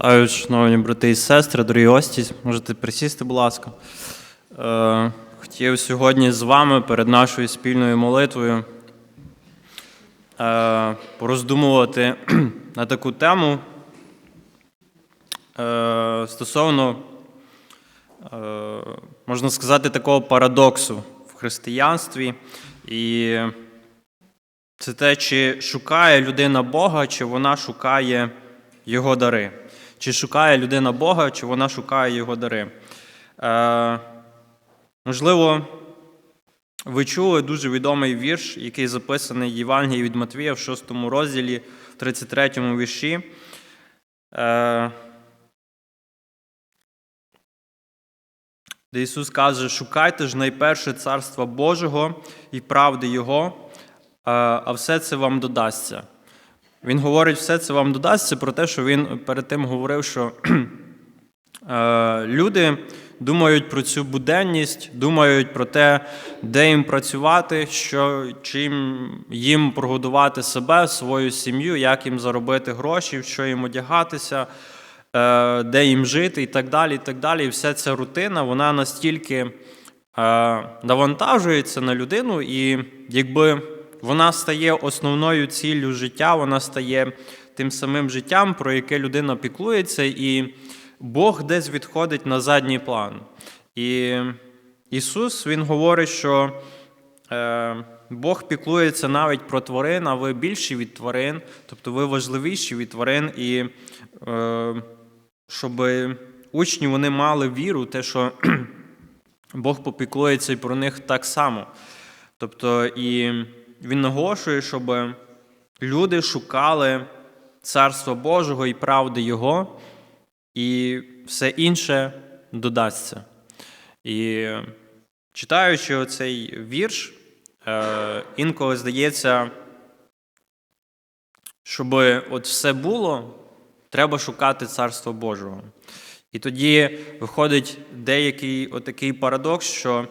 Вітаю, шановні брати і сестри, дорогі гості. Можете присісти, будь ласка. Е, Хотів сьогодні з вами перед нашою спільною молитвою е, пороздумувати на таку тему е, стосовно, можна сказати, такого парадоксу в християнстві. І це те, чи шукає людина Бога, чи вона шукає Його дари. Чи шукає людина Бога, чи вона шукає Його дари. Е, можливо, ви чули дуже відомий вірш, який записаний в Євангелії від Матвія в 6 розділі, в 33 вірші. Е, де Ісус каже: шукайте ж найперше Царства Божого і правди Його, а а все це вам додасться. Він говорить, все це вам додасться про те, що він перед тим говорив, що е, люди думають про цю буденність, думають про те, де їм працювати, що, чим їм прогодувати себе, свою сім'ю, як їм заробити гроші, в що їм одягатися, е, де їм жити і так далі. І так далі. І вся ця рутина, вона настільки е, навантажується на людину, і якби вона стає основною ціллю життя, вона стає тим самим життям, про яке людина піклується, і Бог десь відходить на задній план. І Ісус Він говорить, що е, Бог піклується навіть про тварин, а ви більші від тварин, тобто ви важливіші від тварин, і е, щоб учні вони мали віру, те, що Бог попіклується і про них так само. Тобто, і він наголошує, щоб люди шукали Царства Божого і правди Його, і все інше додасться. І читаючи оцей вірш, е, інколи здається, щоб от все було, треба шукати Царство Божого. І тоді виходить деякий отакий парадокс, що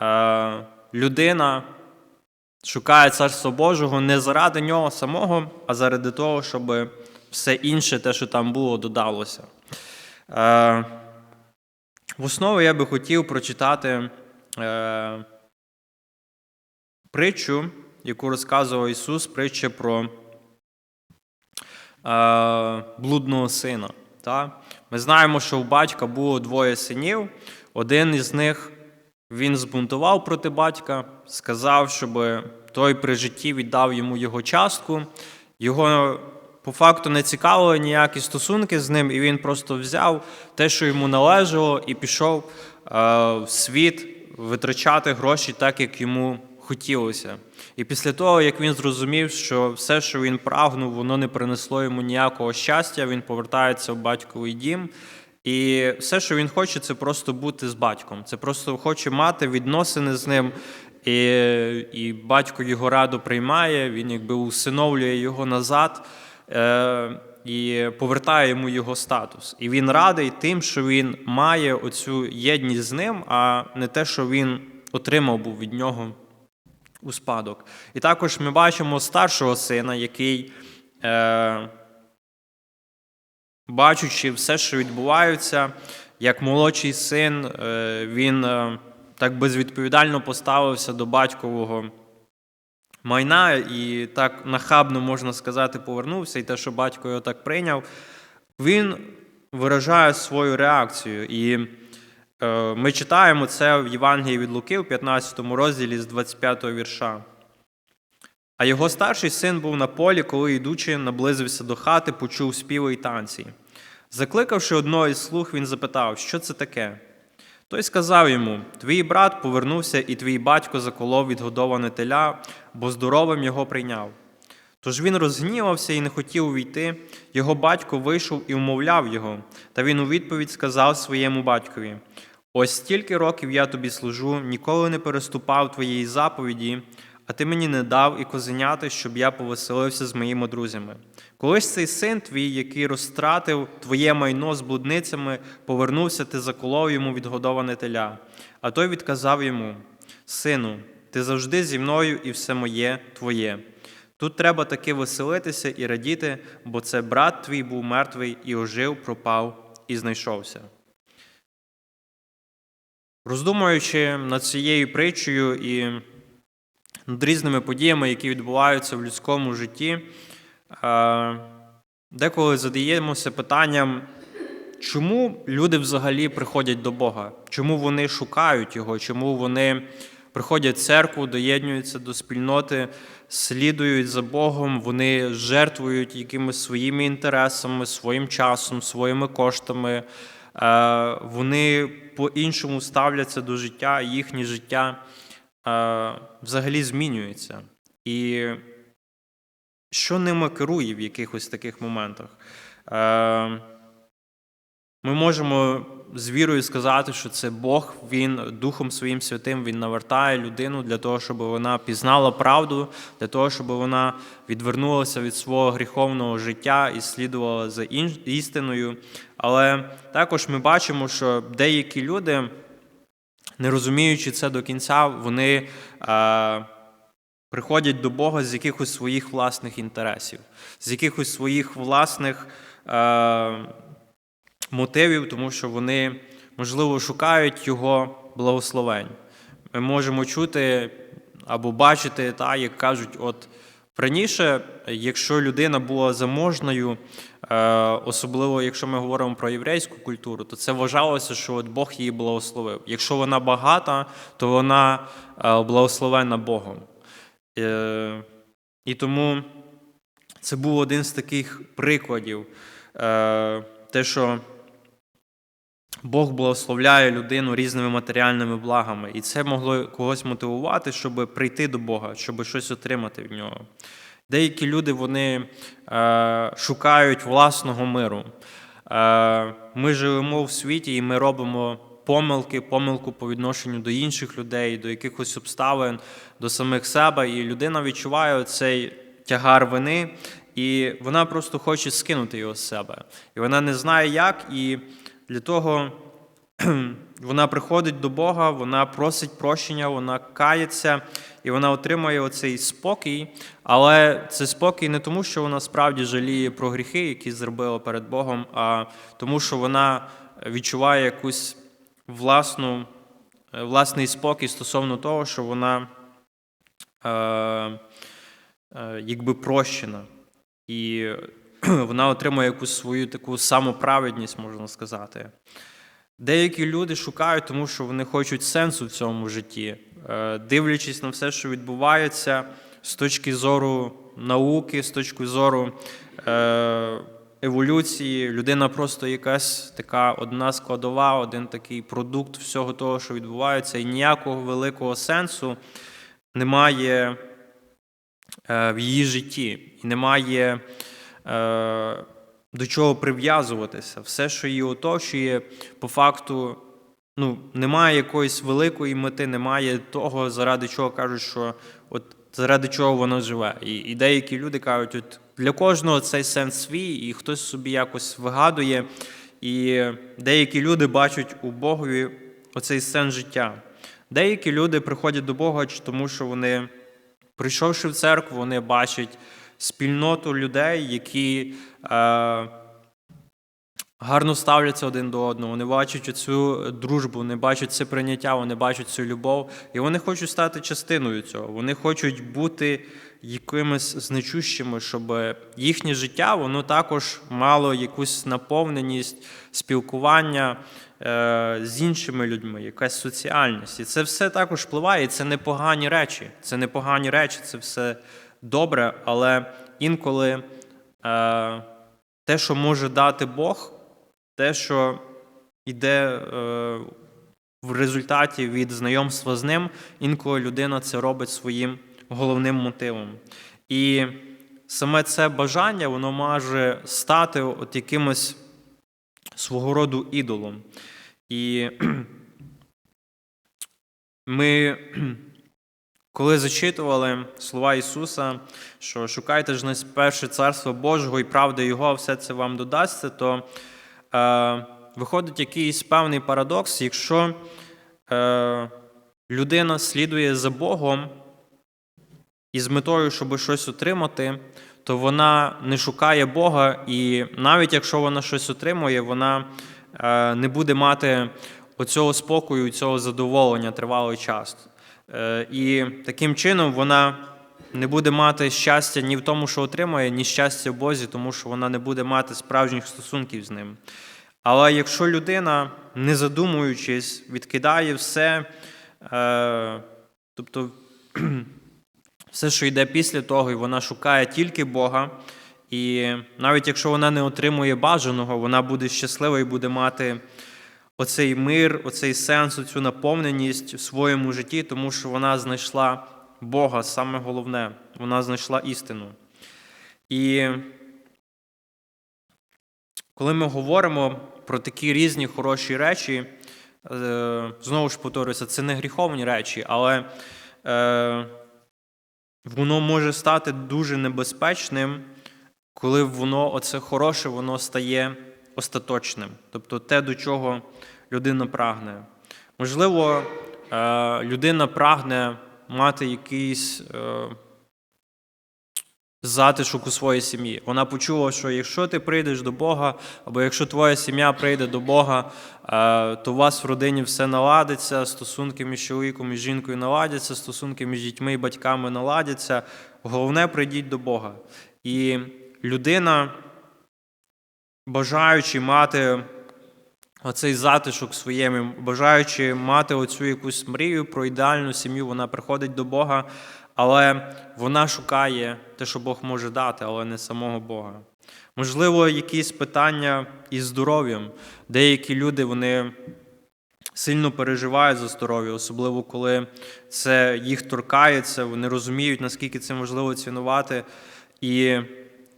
е, людина шукає Царство Божого не заради нього самого, а заради того, щоб все інше, те, що там було, додалося. Е, в основі я би хотів прочитати е, притчу, яку розказував Ісус, притча про е, блудного сина. Ми знаємо, що у батька було двоє синів. Один із них він збунтував проти батька, сказав, щоб той при житті віддав йому його частку. Його по факту не цікавили ніякі стосунки з ним, і він просто взяв те, що йому належало, і пішов е, в світ витрачати гроші так, як йому хотілося. І після того, як він зрозумів, що все, що він прагнув, воно не принесло йому ніякого щастя, він повертається в батьковий дім. І все, що він хоче, це просто бути з батьком. Це просто хоче мати відносини з ним. І і батько його раду приймає, він якби усиновлює його назад е, і повертає йому його статус. І він радий тим, що він має оцю єдність з ним, а не те, що він отримав був від нього у спадок. І також ми бачимо старшого сина, який. Е, Бачучи все, що відбувається, як молодший син, е, він е, так безвідповідально поставився до батькового майна і так нахабно, можна сказати, повернувся, і те, що батько його так прийняв, він виражає свою реакцію. І е, ми читаємо це в Євангелії від Луки, в 15 розділі з 25 вірша. А його старший син був на полі, коли, йдучи, наблизився до хати, почув співи й танці. Закликавши одного із слуг, він запитав, що це таке. Той сказав йому: Твій брат повернувся, і твій батько заколов відгодоване теля, бо здоровим його прийняв. Тож він розгнівався і не хотів увійти. Його батько вийшов і умовляв його, та він у відповідь сказав своєму батькові: Ось стільки років я тобі служу, ніколи не переступав твоєї заповіді, а ти мені не дав і козеняти, щоб я повеселився з моїми друзями. Колись цей син твій, який розтратив твоє майно з блудницями, повернувся, ти заколов йому відгодоване теля. А той відказав йому: Сину, ти завжди зі мною і все моє твоє. Тут треба таки веселитися і радіти, бо це брат твій був мертвий і ожив, пропав і знайшовся. Роздумуючи над цією притчею і над різними подіями, які відбуваються в людському житті, е, деколи задаємося питанням, чому люди взагалі приходять до Бога? Чому вони шукають Його? Чому вони приходять в церкву, доєднуються до спільноти, слідують за Богом, вони жертвують якимись своїми інтересами, своїм часом, своїми коштами. Е, Вони по-іншому ставляться до життя, їхнє життя взагалі змінюється. І що ними керує в якихось таких моментах? Ми можемо з вірою сказати, що це Бог, Він Духом Своїм Святим Він навертає людину для того, щоб вона пізнала правду, для того, щоб вона відвернулася від свого гріховного життя і слідувала за істиною. Але також ми бачимо, що деякі люди, не розуміючи це до кінця, вони е, приходять до Бога з якихось своїх власних інтересів, з якихось своїх власних е, мотивів, тому що вони, можливо, шукають Його благословень. Ми можемо чути або бачити, та, як кажуть, от раніше, якщо людина була заможною, е, особливо якщо ми говоримо про єврейську культуру, то це вважалося, що от Бог її благословив. Якщо вона багата, то вона е, благословена Богом. Е, І тому це був один з таких прикладів, те, що Бог благословляє людину різними матеріальними благами, і це могло когось мотивувати, щоб прийти до Бога, щоб щось отримати від нього. Деякі люди вони е, шукають власного миру. Е, ми живемо в світі і ми робимо помилки, помилку по відношенню до інших людей, до якихось обставин, до самих себе. І людина відчуває цей тягар вини, і вона просто хоче скинути його з себе. І вона не знає як. І для того вона приходить до Бога, вона просить прощення, вона кається і вона отримує оцей спокій. Але це спокій не тому, що вона справді жаліє про гріхи, які зробила перед Богом, а тому, що вона відчуває якусь власну, власний спокій стосовно того, що вона е, е, якби прощена. І вона отримує якусь свою таку самоправедність, можна сказати. Деякі люди шукають, тому що вони хочуть сенсу в цьому житті, Е, дивлячись на все, що відбувається з точки зору науки, з точки зору е, еволюції, людина просто якась така одна складова, один такий продукт всього того, що відбувається, і ніякого великого сенсу немає е, в її житті, і немає до чого прив'язуватися. Все, що її оточує, по факту ну, немає якоїсь великої мети, немає того, заради чого кажуть, що от заради чого воно живе. І, і деякі люди кажуть, от для кожного цей сенс свій, і хтось собі якось вигадує. І деякі люди бачать у Богові оцей сенс життя. Деякі люди приходять до Бога, тому що вони, прийшовши в церкву, вони бачать спільноту людей, які е, гарно ставляться один до одного, вони бачать цю дружбу, вони бачать це прийняття, вони бачать цю любов, і вони хочуть стати частиною цього. Вони хочуть бути якимись значущими, щоб їхнє життя воно також мало якусь наповненість спілкування е, з іншими людьми, якась соціальність. І це все також впливає, і це непогані речі. Це непогані речі, це все добре, але інколи е, те, що може дати Бог, те, що йде е, в результаті від знайомства з ним, інколи людина це робить своїм головним мотивом. І саме це бажання воно може стати от якимось свого роду ідолом. І ми, коли зачитували слова Ісуса, що шукайте ж найперше Царство Божого і правда Його, все це вам додасться, то е, виходить якийсь певний парадокс, якщо е, людина слідує за Богом і з метою, щоб щось отримати, то вона не шукає Бога, і навіть якщо вона щось отримує, вона е, не буде мати оцього спокою, цього задоволення тривалий час. Е, І таким чином вона не буде мати щастя ні в тому, що отримує, ні щастя в Бозі, тому що вона не буде мати справжніх стосунків з ним. Але якщо людина, не задумуючись, відкидає все, е, тобто все, що йде після того, і вона шукає тільки Бога, і навіть якщо вона не отримує бажаного, вона буде щаслива і буде мати оцей мир, оцей сенс, оцю наповненість в своєму житті, тому що вона знайшла Бога, саме головне, вона знайшла істину. І коли ми говоримо про такі різні хороші речі, е, знову ж повторюся, це не гріховні речі, але е, воно може стати дуже небезпечним, коли воно, оце хороше, воно стає остаточним. Тобто те, до чого людина прагне. Можливо, е, людина прагне мати якийсь е, затишок у своїй сім'ї. Вона почула, що якщо ти прийдеш до Бога, або якщо твоя сім'я прийде до Бога, е, то у вас в родині все наладиться, стосунки між чоловіком і жінкою наладяться, стосунки між дітьми і батьками наладяться. Головне, прийдіть до Бога. І людина, бажаючи мати оцей затишок в своєму, бажаючи мати оцю якусь мрію про ідеальну сім'ю, вона приходить до Бога, але вона шукає те, що Бог може дати, але не самого Бога. Можливо, якісь питання із здоров'ям. Деякі люди вони сильно переживають за здоров'я, особливо коли це їх торкається, вони розуміють, наскільки це можливо цінувати. І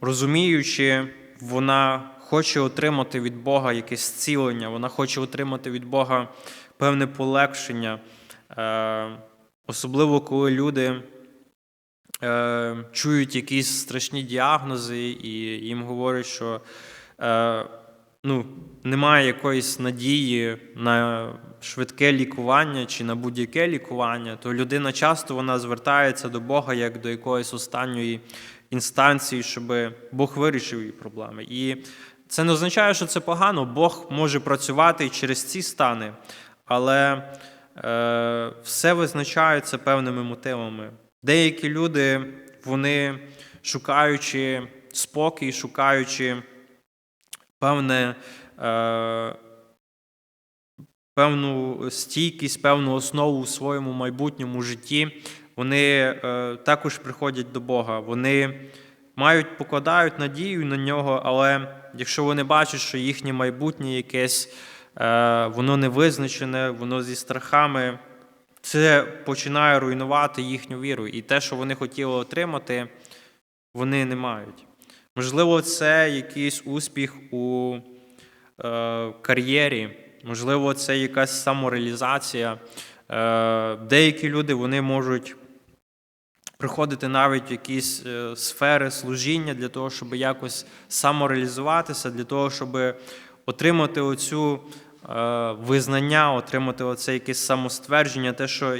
розуміючи, вона хоче отримати від Бога якесь зцілення, вона хоче отримати від Бога певне полегшення. Е, Особливо, коли люди е, чують якісь страшні діагнози, і їм говорять, що е, ну, немає якоїсь надії на швидке лікування чи на будь-яке лікування, то людина часто вона звертається до Бога як до якоїсь останньої інстанції, щоб Бог вирішив її проблеми. І це не означає, що це погано. Бог може працювати і через ці стани, але е, все визначається певними мотивами. Деякі люди, вони шукаючи спокій, шукаючи певне, е, певну стійкість, певну основу в своєму майбутньому житті, вони е, також приходять до Бога. Вони мають, покладають надію на нього, але якщо вони бачать, що їхнє майбутнє якесь, е, воно не визначене, воно зі страхами, це починає руйнувати їхню віру. І те, що вони хотіли отримати, вони не мають. Можливо, це якийсь успіх у е, кар'єрі, можливо, це якась самореалізація. Е, Деякі люди вони можуть приходити навіть в якісь е, сфери служіння для того, щоб якось самореалізуватися, для того, щоб отримати оцю е, визнання, отримати оце якесь самоствердження, те, що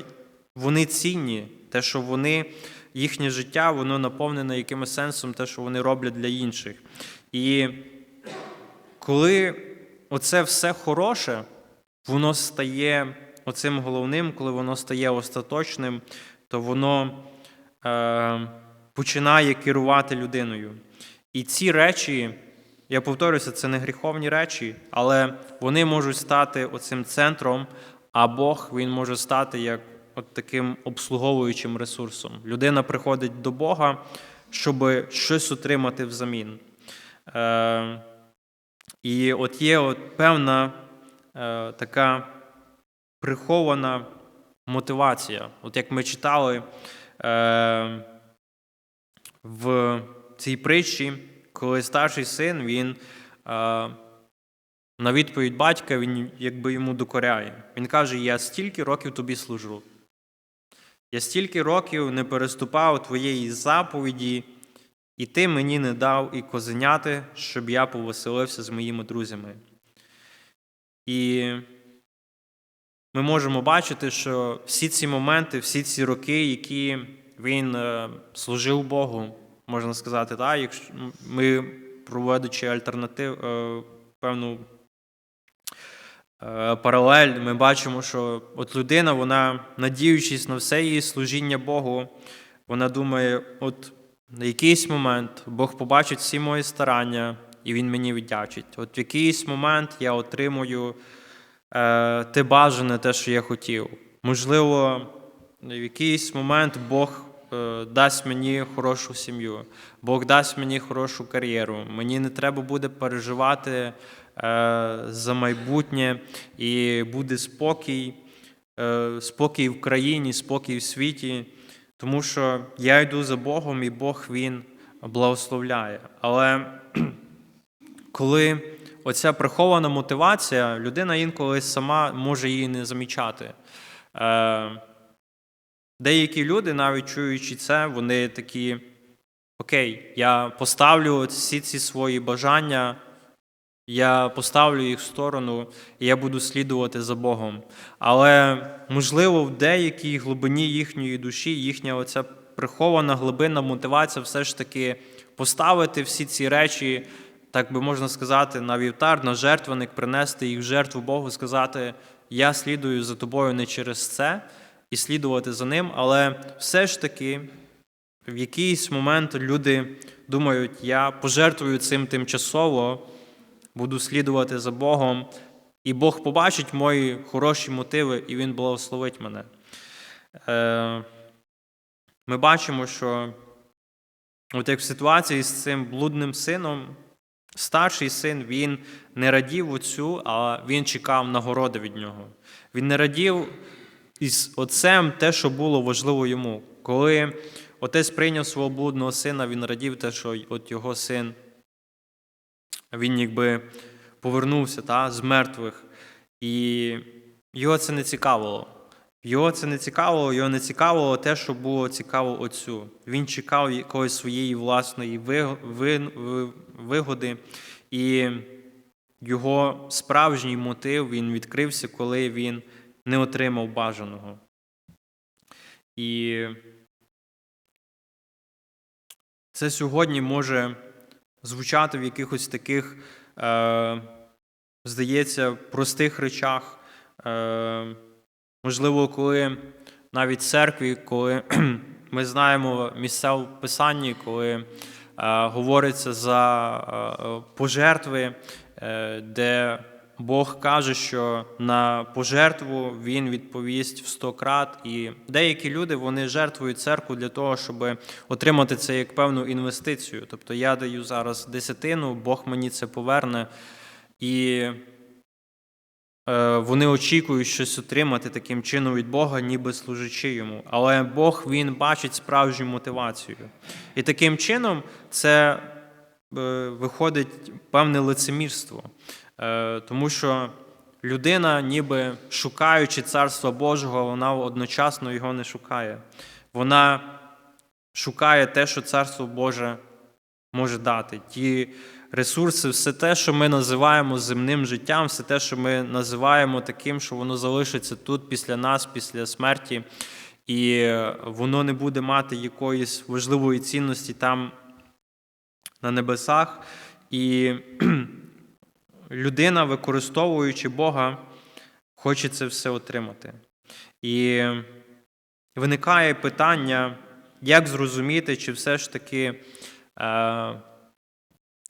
вони цінні, те, що вони, їхнє життя, воно наповнене якимось сенсом, те, що вони роблять для інших. І коли оце все хороше, воно стає оцим головним, коли воно стає остаточним, то воно починає керувати людиною. І ці речі, я повторюся, це не гріховні речі, але вони можуть стати оцим центром, а Бог він може стати як от таким обслуговуючим ресурсом. Людина приходить до Бога, щоб щось отримати взамін. Е, і от є от певна е, така прихована мотивація. От як ми читали е, в цій притчі, коли старший син він е, на відповідь батька він якби йому докоряє. Він каже: Я стільки років тобі служу. Я стільки років не переступав твоєї заповіді, і ти мені не дав і козеняти, щоб я повеселився з моїми друзями. І ми можемо бачити, що всі ці моменти, всі ці роки, які він е, служив Богу, можна сказати, так? Якщо ми, проводячи альтернатив, е, певну е, паралель, ми бачимо, що от людина, вона, надіючись на все її служіння Богу, вона думає, от на якийсь момент Бог побачить всі мої старання, і Він мені віддячить. От в якийсь момент я отримую е, те бажане, те, що я хотів. Можливо, в якийсь момент Бог е, дасть мені хорошу сім'ю, Бог дасть мені хорошу кар'єру. Мені не треба буде переживати е, за майбутнє і буде спокій, е, спокій в країні, спокій в світі, тому що я йду за Богом, і Бог Він благословляє. Але коли оця прихована мотивація, людина інколи сама може її не замічати. Е, Деякі люди, навіть чуючи це, вони такі: Окей, я поставлю всі ці свої бажання, я поставлю їх в сторону, і я буду слідувати за Богом. Але, можливо, в деякій глибині їхньої душі, їхня оця прихована глибинна мотивація все ж таки поставити всі ці речі, так би можна сказати, на вівтар, на жертвенник, принести їх в жертву Богу, сказати: Я слідую за тобою не через це і слідувати за ним, але все ж таки в якийсь момент люди думають, я пожертвую цим тимчасово, буду слідувати за Богом, і Бог побачить мої хороші мотиви, і Він благословить мене. Е, Ми бачимо, що от як в ситуації з цим блудним сином, старший син він не радів оцю, а він чекав нагороди від нього. Він не радів із отцем те, що було важливо йому. Коли отець прийняв свого блудного сина, він радів те, що от його син, він якби повернувся та, з мертвих. І його це не цікавило. Його це не цікавило, його не цікавило те, що було цікаво отцю. Він чекав якоїсь своєї власної вигоди, і його справжній мотив він відкрився, коли він не отримав бажаного. І це сьогодні може звучати в якихось таких, е, здається, простих речах. Е, Можливо, коли навіть в церкві, коли ми знаємо місця в Писанні, коли е, говориться за е, пожертви, е, де Бог каже, що на пожертву Він відповість в сто крат, і деякі люди вони жертвують церкву для того, щоб отримати це як певну інвестицію. Тобто я даю зараз десятину, Бог мені це поверне. І вони очікують щось отримати таким чином від Бога, ніби служачи йому. Але Бог він бачить справжню мотивацію. І таким чином це е, виходить певне лицемірство. Е, тому що людина, ніби шукаючи царства Божого, вона одночасно його не шукає. Вона шукає те, що царство Боже може дати. Ресурси, все те, що ми називаємо земним життям, все те, що ми називаємо таким, що воно залишиться тут після нас, після смерті, і воно не буде мати якоїсь важливої цінності там на небесах. І людина, використовуючи Бога, хоче це все отримати. І виникає питання, як зрозуміти, чи все ж таки. Е,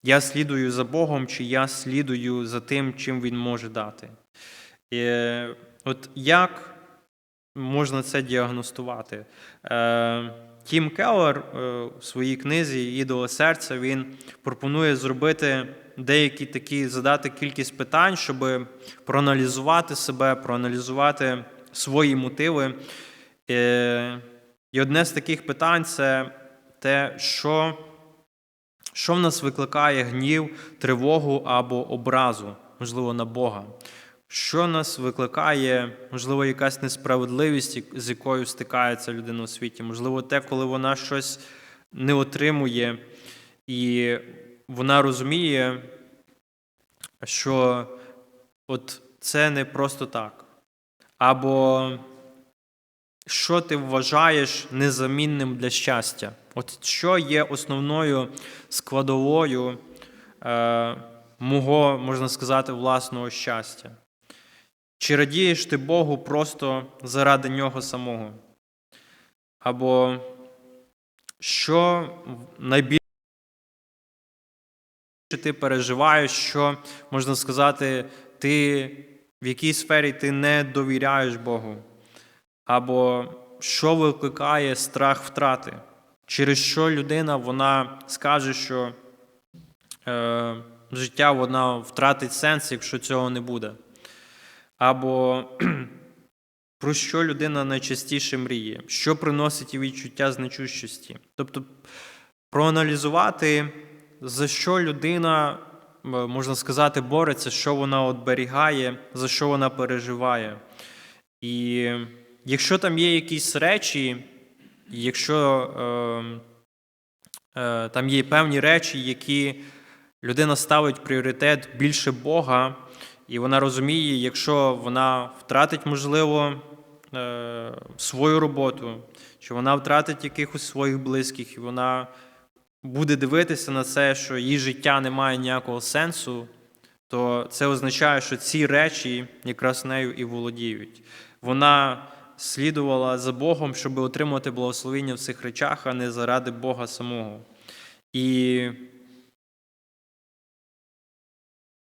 я слідую за Богом, чи я слідую за тим, чим Він може дати. І От як можна це діагностувати? Е, Тім Келлер е, в своїй книзі Ідоле серця він пропонує зробити деякі такі, задати кількість питань, щоб проаналізувати себе, проаналізувати свої мотиви. Е, і одне з таких питань це те, що що в нас викликає гнів, тривогу або образу, можливо, на Бога? Що нас викликає, можливо, якась несправедливість, з якою стикається людина у світі? Можливо, те, коли вона щось не отримує, і вона розуміє, що от це не просто так. Або що ти вважаєш незамінним для щастя? От що є основною складовою е, мого, можна сказати, власного щастя? Чи радієш ти Богу просто заради нього самого? Або що найбільше ти переживаєш, що, можна сказати, ти в якій сфері ти не довіряєш Богу? Або що викликає страх втрати? Через що людина вона скаже, що е, життя вона втратить сенс, якщо цього не буде? Або про що людина найчастіше мріє, що приносить їй відчуття значущості. Тобто проаналізувати, за що людина, можна сказати, бореться, що вона оберігає, за що вона переживає. І якщо там є якісь речі, якщо е, е, там є певні речі, які людина ставить пріоритет більше Бога, і вона розуміє, якщо вона втратить, можливо, е, свою роботу, чи вона втратить якихось своїх близьких, і вона буде дивитися на це, що її життя не має ніякого сенсу, то це означає, що ці речі якраз нею і володіють. Вона слідувала за Богом, щоб отримати благословення в цих речах, а не заради Бога самого. І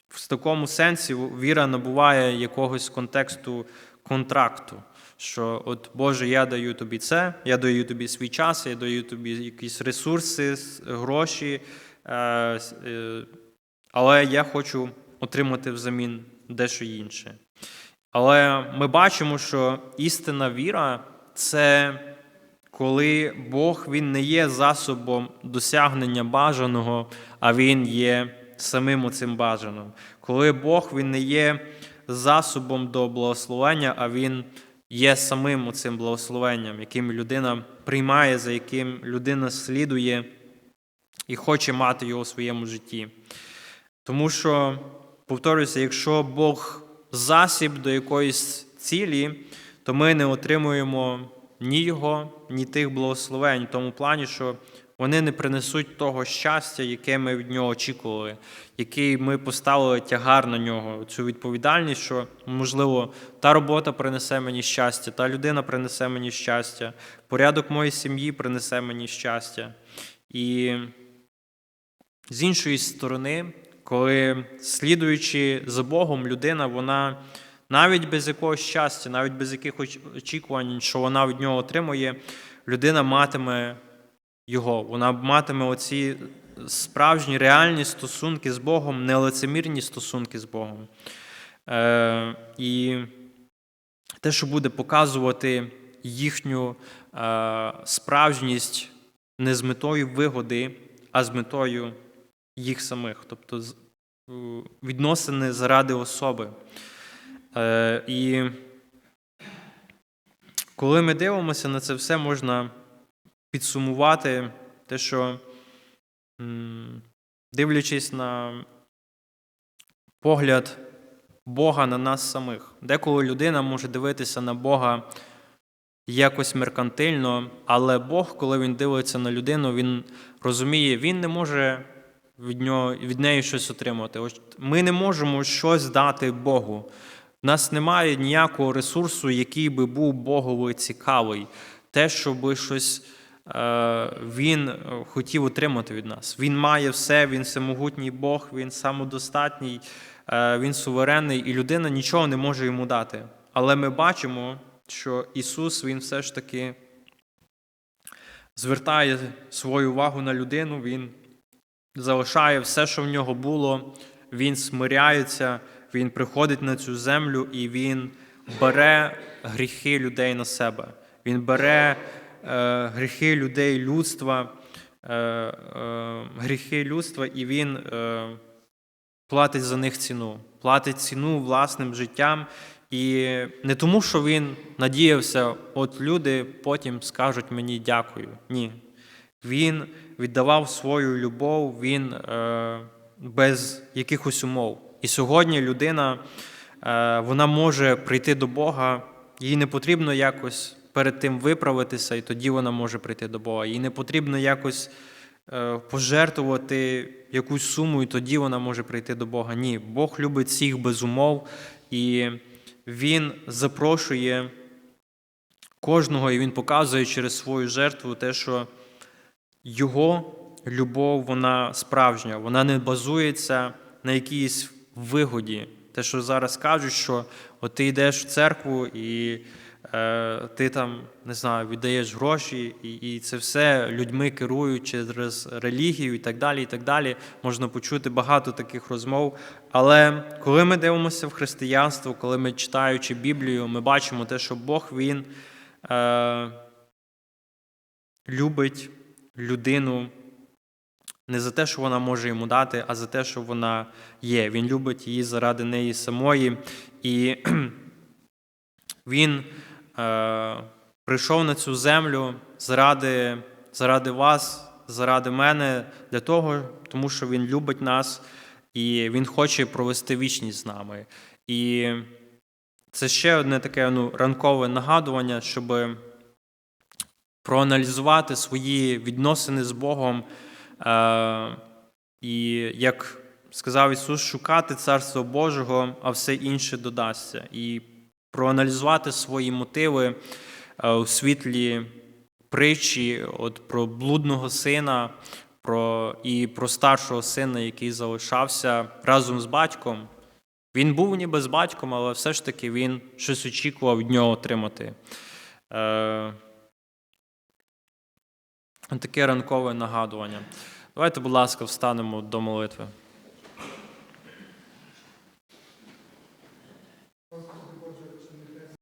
в такому сенсі віра набуває якогось контексту контракту. Що от Боже, я даю тобі це, я даю тобі свій час, я даю тобі якісь ресурси, гроші, е, е, але я хочу отримати взамін дещо інше. Але ми бачимо, що істинна віра це коли Бог він не є засобом досягнення бажаного, а Він є самим оцим бажаним. Коли Бог він не є засобом до благословення, а Він є самим оцим благословенням, яким людина приймає, за яким людина слідує і хоче мати його у своєму житті. Тому що, повторюся, якщо Бог засіб до якоїсь цілі, то ми не отримуємо ні його, ні тих благословень, в тому плані, що вони не принесуть того щастя, яке ми від нього очікували, який ми поставили тягар на нього, цю відповідальність, що, можливо, та робота принесе мені щастя, та людина принесе мені щастя, порядок моєї сім'ї принесе мені щастя. І з іншої сторони, коли слідуючи за Богом, людина, вона навіть без якогось щастя, навіть без якихось очікувань, що вона від нього отримує, людина матиме його, вона матиме оці справжні реальні стосунки з Богом, не лицемірні стосунки з Богом. Е, І те, що буде показувати їхню е, справжність не з метою вигоди, а з метою їх самих, тобто відносини заради особи. Е, І коли ми дивимося на це все, можна підсумувати те, що, дивлячись на погляд Бога на нас самих, деколи людина може дивитися на Бога якось меркантильно, але Бог, коли він дивиться на людину, він розуміє, він не може від нього, від неї щось отримати. Ми не можемо щось дати Богу. У нас немає ніякого ресурсу, який би був Богові цікавий, те, щоб щось е, він хотів отримати від нас. Він має все, він всемогутній Бог, він самодостатній, е, він суверенний, і людина нічого не може йому дати. Але ми бачимо, що Ісус Він все ж таки звертає свою увагу на людину, Він залишає все, що в нього було, Він смиряється, Він приходить на цю землю і Він бере гріхи людей на себе. Він бере е, гріхи людей людства, е, е, гріхи людства, і Він е, платить за них ціну, платить ціну власним життям. І не тому, що він надіявся, от люди потім скажуть мені дякую. Ні. Він віддавав свою любов, він е, без якихось умов. І сьогодні людина е, вона може прийти до Бога, їй не потрібно якось перед тим виправитися, і тоді вона може прийти до Бога. Їй не потрібно якось е, пожертвувати якусь суму, і тоді вона може прийти до Бога. Ні, Бог любить всіх без умов, і Він запрошує кожного, і Він показує через свою жертву те, що Його любов, вона справжня, вона не базується на якійсь вигоді. Те, що зараз кажуть, що от ти йдеш в церкву і е, ти там не знаю, віддаєш гроші, і, і це все людьми керують через релігію і так далі. і так далі. Можна почути багато таких розмов. Але коли ми дивимося в християнство, коли ми читаючи Біблію, ми бачимо те, що Бог Він е, любить людину не за те, що вона може йому дати, а за те, що вона є. Він любить її заради неї самої. І він е, прийшов на цю землю заради, заради вас, заради мене, для того, тому що він любить нас і він хоче провести вічність з нами. І це ще одне таке ну, ранкове нагадування, щоб проаналізувати свої відносини з Богом. Е, і як сказав Ісус, шукати Царство Божого, а все інше додасться. І проаналізувати свої мотиви е, у світлі притчі от про блудного сина про, і про старшого сина, який залишався разом з батьком. Він був ніби з батьком, але все ж таки він щось очікував від нього отримати. Таке ранкове нагадування. Давайте, будь ласка, встанемо до молитви.